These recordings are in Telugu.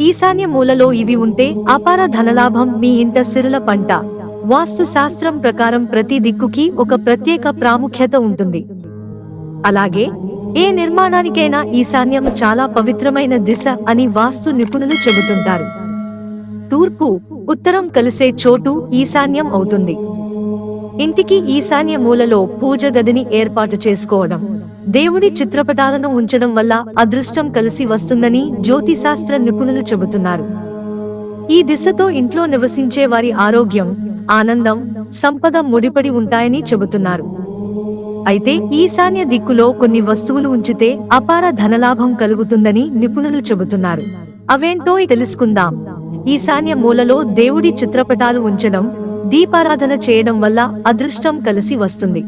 ఈశాన్య మూలలో ఇవి ఉంటే అపార ధనలాభం మీ ఇంట సిరుల పంట. వాస్తు శాస్త్రం ప్రకారం ప్రతి దిక్కుకి ఒక ప్రత్యేక ప్రాముఖ్యత ఉంటుంది. అలాగే ఏ నిర్మాణానికైనా ఈశాన్యం చాలా పవిత్రమైన దిశ అని వాస్తు నిపుణులు చెబుతుంటారు. తూర్పు ఉత్తరం కలిసే చోటు ఈశాన్యం అవుతుంది. ఇంటికి ఈశాన్య మూలలో పూజ గదిని ఏర్పాటు చేసుకోవడం. దేవుడి చిత్రపటాలను ఉంచడం వల్ల అదృష్టం కలిసి వస్తుందని జ్యోతిశాస్త్ర నిపుణులు చెబుతున్నారు. ఈ దిశతో ఇంట్లో నివసించే వారి ఆరోగ్యం ఆనందం సంపద ముడిపడి ఉంటాయని చెబుతున్నారు. అయితే ఈశాన్య దిక్కులో కొన్ని వస్తువులు ఉంచితే అపార ధనలాభం కలుగుతుందని నిపుణులు చెబుతున్నారు. అవేంటో తెలుసుకుందాం. ఈశాన్య మూలలో దేవుడి చిత్రపటాలు ఉంచడం దీపారాధన చేయడం వల్ల అదృష్టం కలిసి వస్తుంది.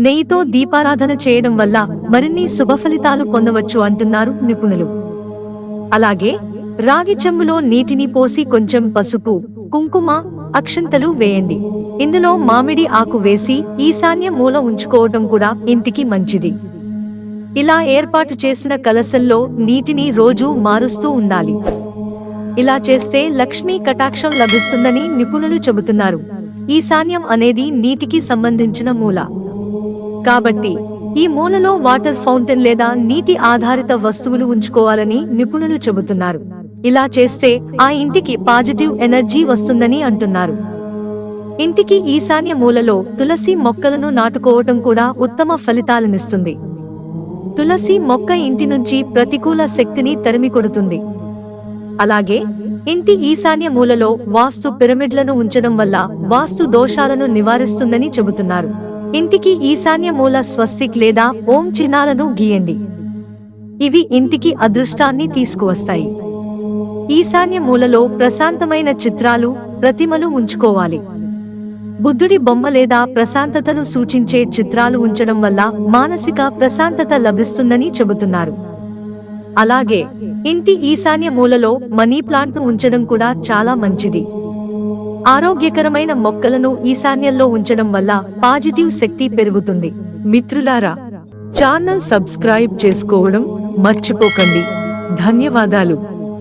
నెయ్యితో దీపారాధన చేయడం వల్ల మరిన్ని శుభ ఫలితాలు పొందవచ్చు అంటున్నారు నిపుణులు. అలాగే రాగి చెంబులో నీటిని పోసి కొంచెం పసుపు కుంకుమ అక్షంతలు వేయండి. ఇందులో మామిడి ఆకు వేసి ఈశాన్య మూల ఉంచుకోవటం కూడా ఇంటికి మంచిది. ఇలా ఏర్పాటు చేసిన కలసల్లో నీటిని రోజూ మారుస్తూ ఉండాలి. ఇలా చేస్తే లక్ష్మీ కటాక్షం లభిస్తుందని నిపుణులు చెబుతున్నారు. ఈశాన్యం అనేది నీటికి సంబంధించిన మూల. కాబట్టి ఈ మూలలో వాటర్ ఫౌంటైన్ లేదా నీటి ఆధారిత వస్తువులు ఉంచుకోవాలని నిపుణులు చెబుతున్నారు. ఇలా చేస్తే ఆ ఇంటికి పాజిటివ్ ఎనర్జీ వస్తుందని అంటున్నారు. ఇంటికి ఈశాన్య మూలలో తులసి మొక్కలను నాటుకోవటం కూడా ఉత్తమ ఫలితాలనిస్తుంది. తులసి మొక్క ఇంటి నుంచి ప్రతికూల శక్తిని తరిమి కొడుతుంది అలాగే ఇంటి ఈశాన్య మూలలో వాస్తు పిరమిడ్లను ఉంచడం వల్ల వాస్తు దోషాలను నివారిస్తుందని చెబుతున్నారు. ఇంటికి ఈశాన్య మూల స్వస్తిక్ లేదా ఓం చిహ్నాలను గీయండి. ఇవి ఇంటికి అదృష్టాన్ని తీసుకువస్తాయి. ఈశాన్య మూలలో ప్రశాంతమైన చిత్రాలు ప్రతిమలు ఉంచుకోవాలి. బుద్ధుడి బొమ్మ లేదా ప్రశాంతతను సూచించే చిత్రాలు ఉంచడం వల్ల మానసిక ప్రశాంతత లభిస్తుందని చెబుతున్నారు. అలాగే ఇంటి ఈశాన్య మూలలో మనీ ప్లాంట్ను ఉంచడం కూడా చాలా మంచిది. ఆరోగ్యకరమైన మొక్కలను ఈశాన్యంలో ఉంచడం వల్ల పాజిటివ్ శక్తి పెరుగుతుంది. మిత్రులారా ఛానల్ సబ్స్క్రైబ్ చేసుకోవడం మర్చిపోకండి. ధన్యవాదాలు.